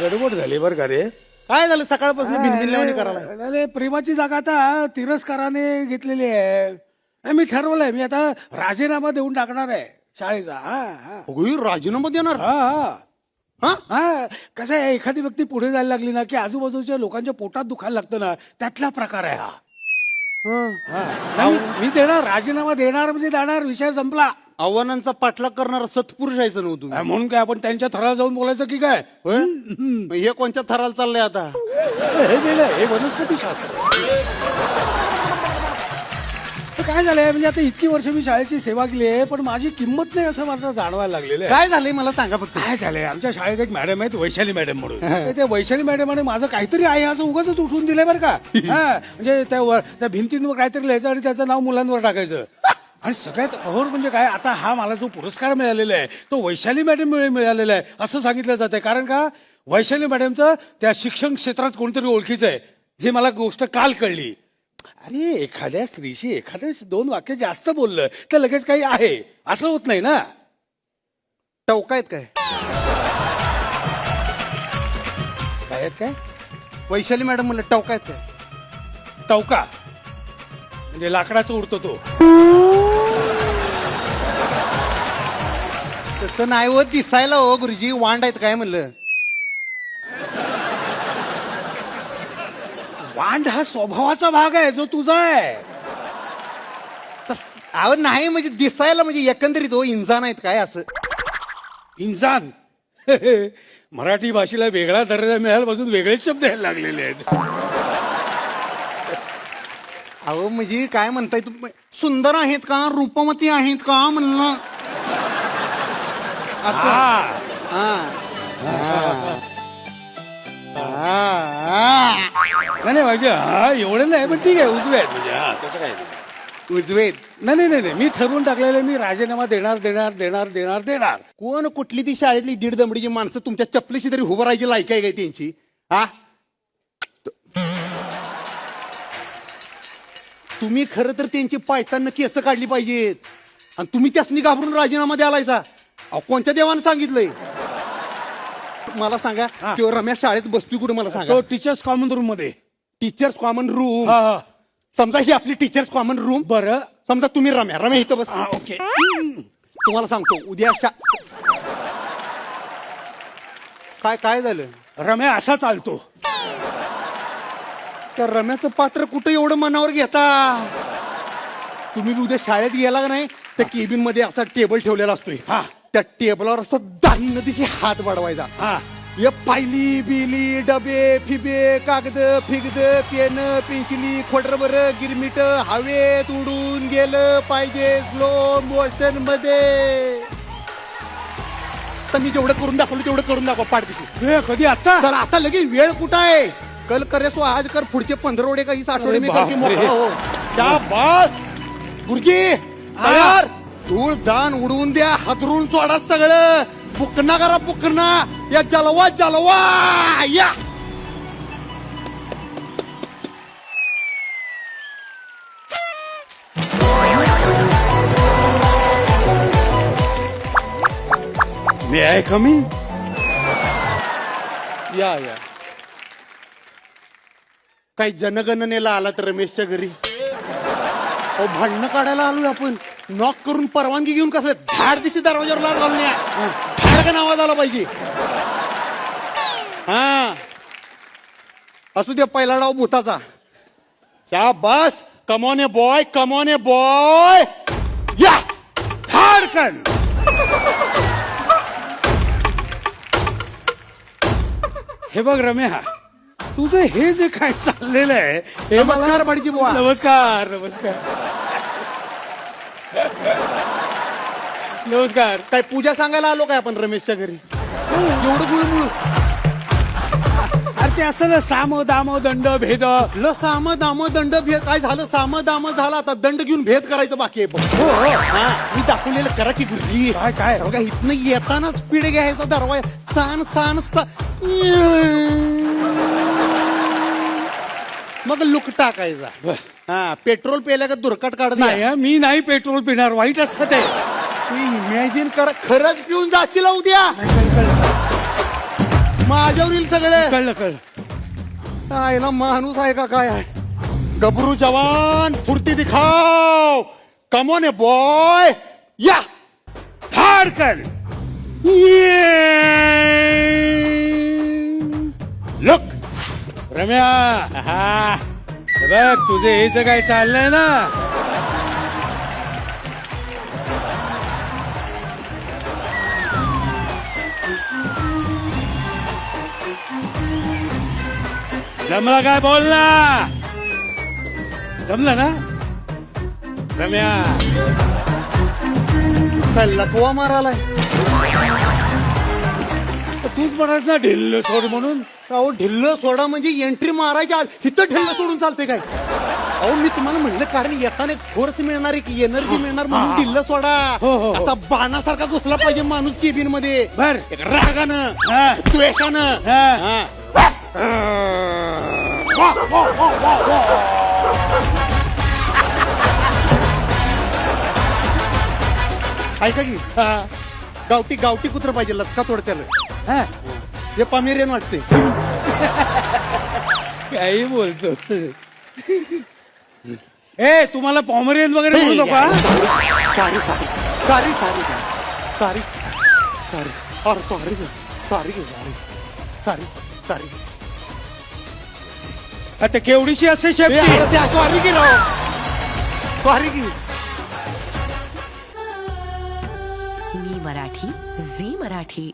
गडबड झाली बरं का रे. काय झालं सकाळपासून भिनभिनल्यावानी करायला? नाही, प्रेमाची जागा आता तिरस्काराने घेतलेली आहे. नाही, मी ठरवलंय मी आता राजीनामा देऊन टाकणार आहे शाळेचा. हा हा. अगं, राजीनामा देणार? हा हा. हा? हा कसं आहे एखादी व्यक्ती पुढे जायला लागली ना की आजूबाजूच्या लोकांच्या पोटात दुखायला लागतं ना त्यातला प्रकार आहे हा. हा. नाही, मी देणार राजीनामा देणार म्हणजे देणार विषय संपला. आव्हानांचा पाठलाग करणारा सत्पुरुष आहे नव्ह तुम्ही. हा, म्हणून काय आपण त्यांच्या थराला जाऊन बोलायचं की काय? होय? मग हे कोणत्या थराला चाललंय आता? हे गेलं हे वनस्पती शास्त्र. तर काय झालंय म्हणजे आता इतकी वर्ष मी शाळेची सेवा केली आहे पण माझी किंमत नाही असं मला जाणवायला लागलेलं आहे. काय झालंय? मला सांगा फक्त. काय झालंय? आमच्या शाळेत एक मॅडम आहेत वैशाली मॅडम म्हणून. तर त्या वैशाली मॅडम आणि माझं काहीतरी आहे असं उगाच उठून दिलंय बरं का. हा म्हणजे त्या वर- त्या भिंतींवर काहीतरी लिहायचं आणि त्याचं नाव मुलांवर टाकायचं. आणि सगळ्यात अहोर म्हणजे काय? आता हा मला जो पुरस्कार मिळालेला आहे तो वैशाली मॅडम मिळालेला आहे असं सांगितलं जातंय. कारण का? वैशाली मॅडमचं त्या शिक्षण क्षेत्रात कोणतरी ओळखीचं आहे जे मला गोष्ट काल कळली. अरे एखाद्या स्त्रीशी एखाद्या दोन वाक्य जास्त बोललं तर लगेच काही आहे. असं होत नाही ना? टवकायत काय? काय आहेत काय? वैशाली मॅडम म्हणलं टवकायत काय? टवका. म्हणजे लाकडाचा उडतो तो. तसं नाही हो दिसायला हो गुरुजी. वांड आहेत काय म्हणलं? वांड हा स्वभावाचा भाग आहे जो तुझा आहे. तस- अहो नाही म्हणजे दिसायला म्हणजे एकंदरीत हो इंसान आहेत काय असं? इंसान? मराठी भाषेला वेगळा दर्जा मिळाल्यापासून वेगळेच शब्द यायला लागलेले आहेत. अहो म्हणजे काय म्हणताय तुम्ही? सुंदर आहेत का? रूपमती आहेत का? म्हणलं. असं हा. हा. हा. हा. नाही नाही म्हणजे हा एवढं नाही पण ठीक आहे उजवे आहेत म्हणजे हा काय नाही. उजवेत नाही नाही नाही नाही मी ठरवून टाकलेलं आहे, मी राजीनामा देणार देणार देणार देणार देणार कोण कुठली ती शाळेतली दीड दमडीची माणसं तुमच्या चपलीशी तरी उभं राहायची लायक आहे काय त्यांची हा तुम्ही खरं तर त्यांची पायतान केस काढली पाहिजेत आणि तुम्ही त्यासनी घाबरून राजीनामा द्यालायचा अहो कोणत्या देवानं सांगितलंय? मला सांगा हा. किंवा रम्या शाळेत बसतोय कुठे मला सांगा? तो टीचर्स कॉमन रूममध्ये. टीचर्स कॉमन रूम हा हा. समजा ही आपली टीचर्स कॉमन रूम बरं. समजा तुम्ही रम्या रम्या इथं बस. हा ओके. तुम्हाला सांगतो उद्या शा काय काय झालं? रम्या असा चालतो. त्या रम्याचं पात्र कुठं एवढं मनावर घेता? तुम्ही बी उद्या शाळेत गेला का नाही? त्या केबिनमध्ये असा टेबल ठेवलेला असतोय. हा. त्या टेबलावर असं दाही नदीशी हात वाढवायचा. हा. या पायली बिली डबे फिबे कागद फिगद पेन पेन्सिली खोडरबर गिरमिट हवेत उडून गेलं पाहिजे स्लो मोशनमध्ये. तर मी जेवढं करून दाखवलं तेवढं करून दाखवा पाठदिशी. हे, कधी आता तर आता लगेच वेळ कुठं आहे? कल करे सो आज कर पुढचे पंधरा ओढे काही आठवडे मी करते बापरे. हो. क्या बस गुरुजी तयार! धूळ दान उडवून द्या हातरून सोडा सगळं. पुकना करा पुकना. या जलवा जलवा. या. मे आय कमिंग या या. काही जनगणनेला आला तर रमेशच्या घरी. अहो भांडणं काढायला आलोय आपण. नॉक करून परवानगी घेऊन कसं धाड दिशी दरवाजावर लाद घालून या. धाडकन आवाज आला पाहिजे. हा. असू द्या पहिला डाव भूताचा. क्या बस कमोने बॉय कमोने बॉय या. धाडकन हे बघ रम्या तुझं हे जे काय चाललेलं आहे हे नमस्कार बुवा. नमस्कार नमस्कार. नमस्कार. काय पूजा सांगायला आलो काय आपण रमेशच्या घरी? एवढं गुळमुळ. अरे ते असतं ना साम दाम दंड भेद. ल साम दाम दंड भेद. काय झालं? साम दाम झाला आता दंड घेऊन भेद करायचं बाकी आहे बघ. हो हो. मी दाखवलेलं करा की गुरुजी. काय काय? बघा इथनं येताना स्पीड घ्यायचा दरवाय सान सान सा. मग लुक टाकायचा. हा पेट्रोल पेल्या का दुर्कट काढत नाही हं, मी नाही पेट्रोल पिणार. वाईट असतं ते. इमॅजिन करा खरंच पिऊन जाशील उद्या. माझ्यावर येईल सगळे. कळलं कळलं. आईला माणूस आहे का काय आहे? गबरू जवान फुर्ती दिखाव. कमोन ए बॉय या. फाडकन लुक रम्या हे बघ तुझे हे जे काय चाललंय ना. जमला काय बोल ना जमलं ना रम्या काय लकवा मारालाय तूच म्हणास ना ढिल्ल सोड म्हणून अहो ढिल्ल सोडा म्हणजे एंट्री मारायच्या आत हिथं ढिल्ल सोडून चालते काय अहो मी तुम्हाला म्हणलं कारण येताना फोर्स मिळणार एक एनर्जी मिळणार म्हणून ढिल्ल सोडा हो, हो, हो. असा बाणासारखा घुसला पाहिजे माणूस केबिनमध्ये बर. एक रागानं हा. द्वेषानं हा. हा. ऐका की. गावठी गावठी कुत्र पाहिजे लचका तोडत्याला. हा. हे पमेरियन वाटते काही बोलतो. ए तुम्हाला पॉमरियन वगैरे म्हणू नका sorry sorry sorry sorry sorry sorry अरे sorry sorry sorry sorry sorry आता केवढीशी असते शेपटी? सॉरी की राव. सॉरी की. मी मराठी झी मराठी.